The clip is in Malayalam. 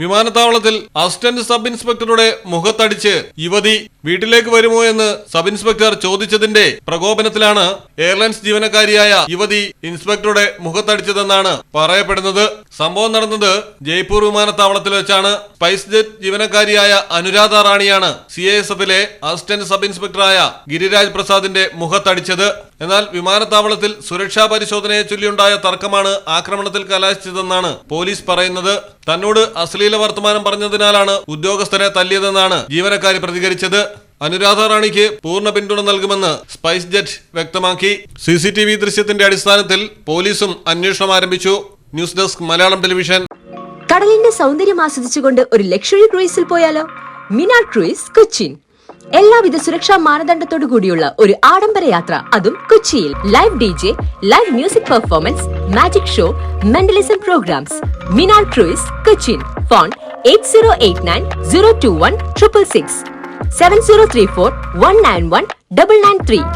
വിമാനത്താവളത്തിൽ അസിസ്റ്റന്റ് സബ് ഇൻസ്പെക്ടറുടെ മുഖത്തടിച്ച് യുവതി വീട്ടിലേക്ക് വരുമോ എന്ന് സബ് ഇൻസ്പെക്ടർ ചോദിച്ചതിന്റെ പ്രകോപനത്തിലാണ് എയർലൈൻസ് ജീവനക്കാരിയായ യുവതി ഇൻസ്പെക്ടറുടെ മുഖത്തടിച്ചതെന്നാണ് പറയപ്പെടുന്നത്. സംഭവം നടന്നത് ജയ്പൂർ വിമാനത്താവളത്തിൽ വെച്ചാണ്. സ്പൈസ് ജെറ്റ് ജീവനക്കാരിയായ അനുരാധ റാണിയാണ് സി എസ് എഫിലെ അസിസ്റ്റന്റ് സബ് ഇൻസ്പെക്ടറായ ഗിരിരാജ് പ്രസാദിന്റെ മുഖത്തടിച്ചത്. എന്നാൽ വിമാനത്താവളത്തിൽ സുരക്ഷാ പരിശോധനയെ ചൊല്ലിയുണ്ടായ തർക്കമാണ് ആക്രമണത്തിൽ കലാശിച്ചതെന്നാണ് പോലീസ് പറയുന്നത്. തന്നോട് അശ്ലീല വർത്തമാനം പറഞ്ഞതിനാലാണ് ഉദ്യോഗസ്ഥരെ തല്ലിയതെന്നാണ് ജീവനക്കാരി പ്രതികരിച്ചത്. അനുരാധ റാണിക്ക് പൂർണ പിന്തുണ നൽകുമെന്ന് സ്പൈസ് ജെറ്റ് വ്യക്തമാക്കി. സി സി ടി വി ദൃശ്യത്തിന്റെ അടിസ്ഥാനത്തിൽ പോലീസും അന്വേഷണം ആരംഭിച്ചു. News desk Malayalam television. കടലിന്റെ സൗന്ദര്യം ആസ്വദിച്ചുകൊണ്ട് ഒരു ലക്ഷറി ക്രൂയിസിൽ പോയാലോ? മിനാ ക്രൂയിസ് കൊച്ചിൻ. എല്ലാവിധ സുരക്ഷാ മാനദണ്ഡത്തോടു കൂടിയുള്ള ഒരു ആഡംബര യാത്ര. അതും കൊച്ചിയിൽ. Live D J live music performance magic show mentalism programmes Minar cruise Cochin phone eight zero eight nine zero two one triple six seven zero three four one nine one double nine three